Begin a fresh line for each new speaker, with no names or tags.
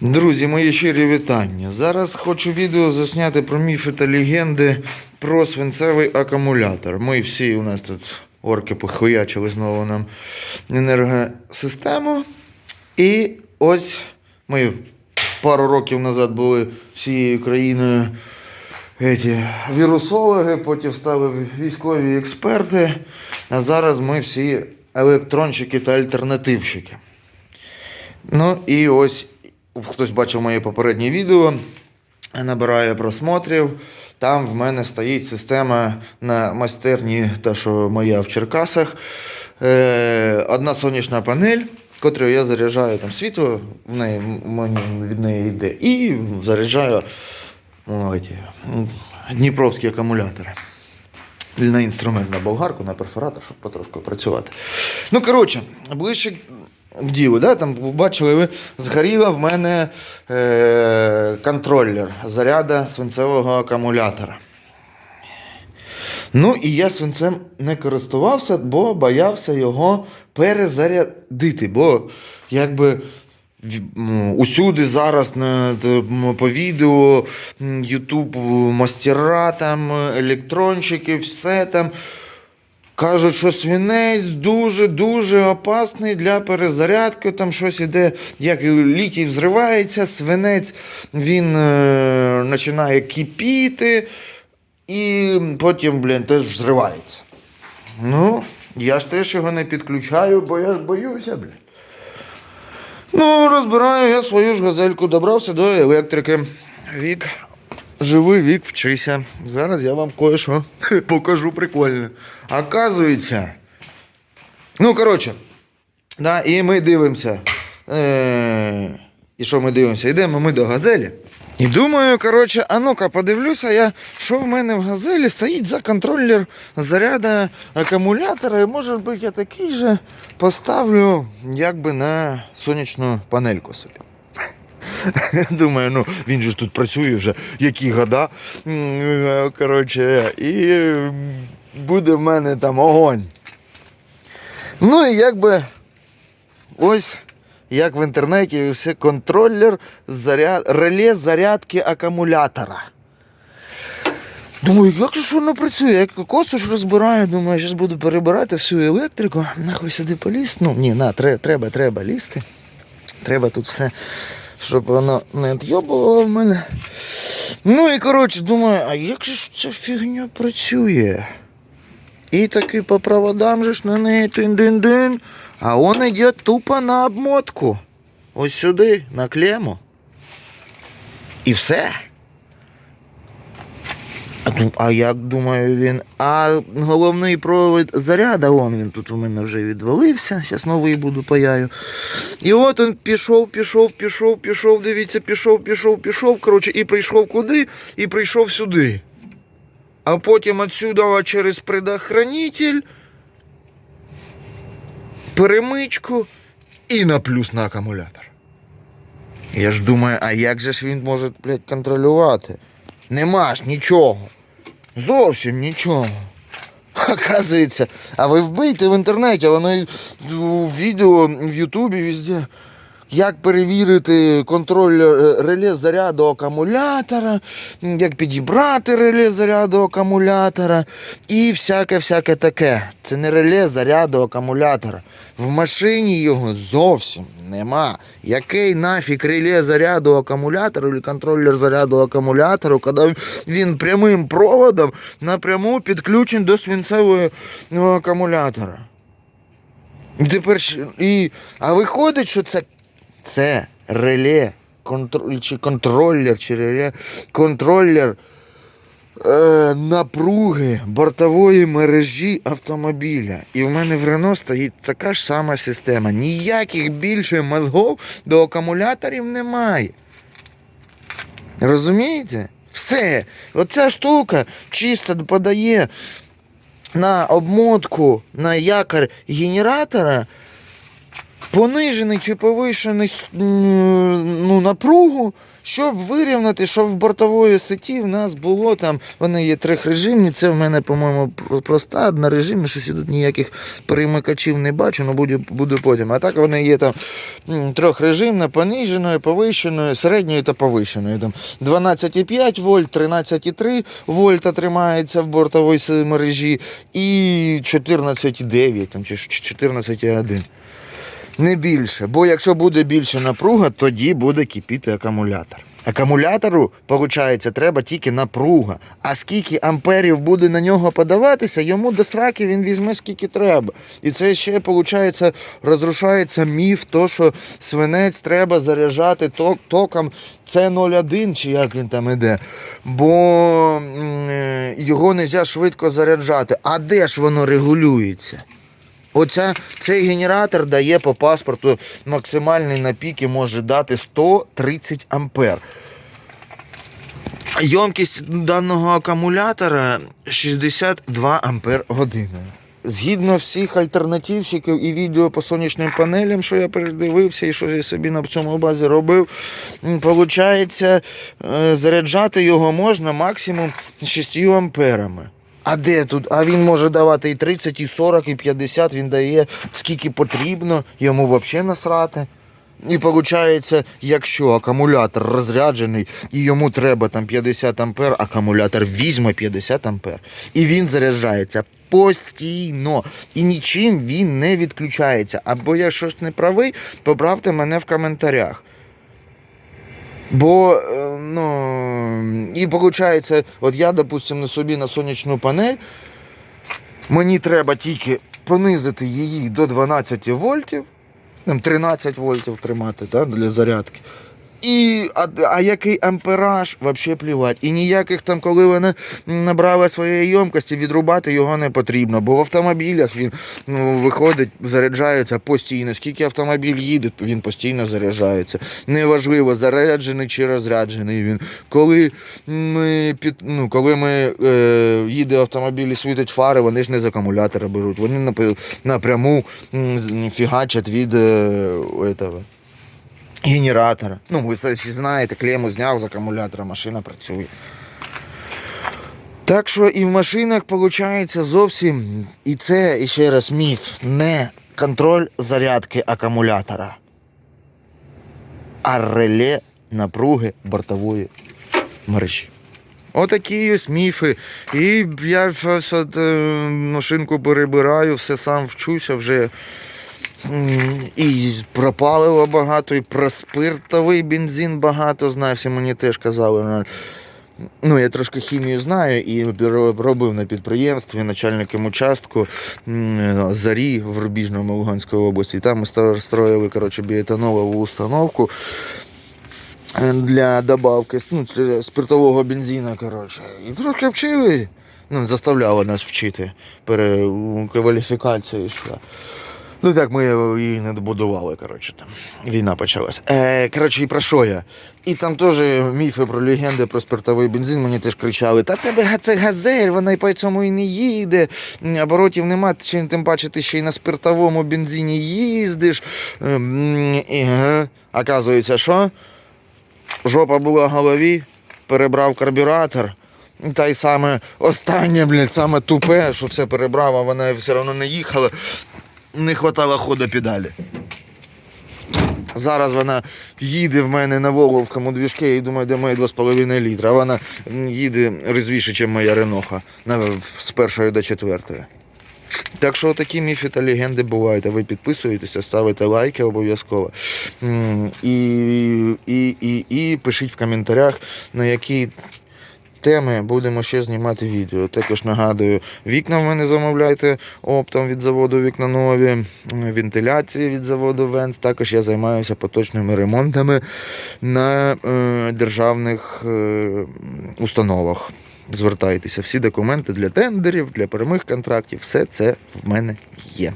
Друзі, мої щирі вітання. Зараз хочу відео засняти про міфи та легенди про свинцевий акумулятор. Ми всі у нас тут орки похуячили знову нам енергосистему. І ось ми пару років назад були всією країною еті, вірусологи, потім стали військові експерти. А зараз ми всі електронщики та альтернативщики. Ну і ось хтось бачив моє попереднє відео, набирає просмотрів. Там в мене стоїть система на майстерні, та що моя в Черкасах. Е, одна сонячна панель, котрою я заряджаю там світло, в неї, мені від неї йде, і заряджаю ті, дніпровські акумулятори. На інструмент, на болгарку, на перфоратор, щоб потрошку працювати. Ну, коротше, ближче ділу, да? там бачили ви, згоріла в мене е- контролер заряда свинцевого акумулятора. Ну і я свинцем не користувався, бо боявся його перезарядити. Бо якби усюди зараз на, по відео Ютуб мастера, там, електронщики, все там. Кажуть, що свинець дуже-дуже опасний для перезарядки. Там щось іде, як літій взривається, свинець він е, починає кипіти і потім, блін, теж взривається. Ну, я ж теж його не підключаю, бо я ж боюся, блін. Ну, розбираю я свою ж газельку, добрався до електрики. Вік, живий вік, вчися. Зараз я вам кое-що покажу прикольне. Оказується. Ну, коротше, да, і ми дивимося. Е, і що ми дивимося? Йдемо ми до газелі. І думаю, коротше, а ну-ка, подивлюся я, що в мене в газелі стоїть за контролер заряду акумулятора. І може бути я такий же поставлю якби на сонячну панельку собі. Думаю, ну він же ж тут працює вже які года. Коротше, і буде в мене там огонь. Ну і якби ось як в інтернеті все контролер заряд... реле зарядки акумулятора. Думаю, як ж воно працює? Я косу ж розбираю, думаю, зараз буду перебирати всю електрику. Нахуй сюди поліз. Ну, ні, на, треба, треба лізти. Треба тут все, щоб вона не відйобувало в мене. Ну і коротше, думаю, а як же ж ця фігня працює? І таки по проводам же на неї тин-дин-дин. А он йде тупо на обмотку. Ось сюди, на клему. І все. А, а як думаю він? А головний провід заряда, вон він тут у мене вже відвалився. Зараз новий буду паяю. І от він пішов, пішов, пішов, пішов, дивіться, пішов, пішов, пішов. Коротше, і прийшов куди, і прийшов сюди. А потім отсюда через предохранитель, перемичку і на плюс на акумулятор. Я ж думаю, а як же ж він може, блядь, контролювати? Нема ж нічого. Зовсім нічого. Оказується, а ви вбийте в інтернеті, воно у відео в Ютубі везде. Як перевірити контроль е, реле заряду акумулятора, як підібрати реле заряду акумулятора і всяке-всяке таке. Це не реле заряду акумулятора. В машині його зовсім нема. Який нафіг реле заряду акумулятора чи контролер заряду акумулятора, коли він прямим проводом напряму підключений до свинцевого ну, акумулятора. Тепер і, а виходить, що це, це реле, контр, чи контролер, чи реле, контролер е, напруги бортової мережі автомобіля. І в мене в Рено стоїть така ж сама система. Ніяких більше мозгов до акумуляторів немає. Розумієте? Все. Оця штука чисто подає на обмотку на якорь генератора понижений чи повишений ну, напругу, щоб вирівняти, щоб в бортової сеті в нас було там, вони є трьохрежимні, це в мене, по-моєму, пр- проста однорежимні, щось тут ніяких перемикачів не бачу, але буде, буде потім. А так вони є там трьохрежимна, пониженою, повищеною, середньою та повищеною. Там 12,5 вольт, 13,3 вольта тримається в бортовій мережі і 14,9 там, чи 14,1. Не більше. Бо якщо буде більше напруга, тоді буде кипіти акумулятор. Акумулятору, виходить, треба тільки напруга. А скільки амперів буде на нього подаватися, йому до сраки він візьме скільки треба. І це ще, виходить, розрушається міф, то, що свинець треба заряджати ток, током С01, чи як він там іде. Бо е, його не можна швидко заряджати. А де ж воно регулюється? Оця, цей генератор дає по паспорту максимальний на піки може дати 130 ампер. Ємкість даного акумулятора 62 ампер години. Згідно всіх альтернативщиків і відео по сонячним панелям, що я передивився і що я собі на цьому базі робив, виходить, заряджати його можна максимум 6 амперами. А де тут? А він може давати і 30, і 40, і 50, він дає скільки потрібно, йому взагалі насрати. І виходить, якщо акумулятор розряджений і йому треба там 50 ампер, акумулятор візьме 50 ампер. І він заряджається постійно. І нічим він не відключається. Або я щось не правий, поправте мене в коментарях. Бо, е, ну, і виходить, от я, допустимо, на собі на сонячну панель, мені треба тільки понизити її до 12 вольтів, 13 вольтів тримати да, для зарядки. І, а, а який ампераж, взагалі плівать. І ніяких там, коли вона набрала своєї ємкості, відрубати його не потрібно. Бо в автомобілях він ну, виходить, заряджається постійно. Скільки автомобіль їде, він постійно заряджається. Неважливо, заряджений чи розряджений він. Коли ми, під, ну, коли ми е, їде автомобіль і світить фари, вони ж не з акумулятора беруть. Вони напряму фігачать від е, этого, генератора. Ну, ви всі знаєте, клему зняв з акумулятора, машина працює. Так що і в машинах виходить зовсім, і це ще раз міф, не контроль зарядки акумулятора, а реле напруги бортової мережі. Отакі ось міфи. І я е, машинку перебираю, все сам вчуся вже. І про паливо багато, і про спиртовий бензин багато знаю. Всі мені теж казали. Ну, я трошки хімію знаю і робив на підприємстві начальником участку Зарі в Рубіжному Луганської області. Там ми строїли коротше, біетанову установку для добавки ну, спиртового бензина. Коротше. І трохи вчили. Ну, заставляли нас вчити. Пере... Кваліфікація йшла. Ну так, ми її не добудували, коротше, там. Війна почалась. Е, коротше, і про що я? І там теж міфи про легенди про спиртовий бензин мені теж кричали: Та тебе це газель, вона і по цьому і не їде. Оборотів нема, тим паче ти ще й на спиртовому бензині їздиш. І, га. Оказується, що? Жопа була в голові, перебрав карбюратор. Та й саме останнє, блядь, саме тупе, що все перебрав, а вона все одно не їхала. Не хватало ходу педалі. Зараз вона їде в мене на Волговському двіжки і думаю, де мої 2,5 літра. Вона їде резвіше, ніж моя Реноха з першої до четвертої. Так що такі міфи та легенди бувають. А ви підписуєтеся, ставите лайки обов'язково. І, і, і, і пишіть в коментарях, на які теми будемо ще знімати відео. Також нагадую, вікна в мене замовляйте оптом від заводу вікна нові, вентиляції від заводу Вент. Також я займаюся поточними ремонтами на е, державних е, установах. Звертайтеся, всі документи для тендерів, для прямих контрактів, все це в мене є.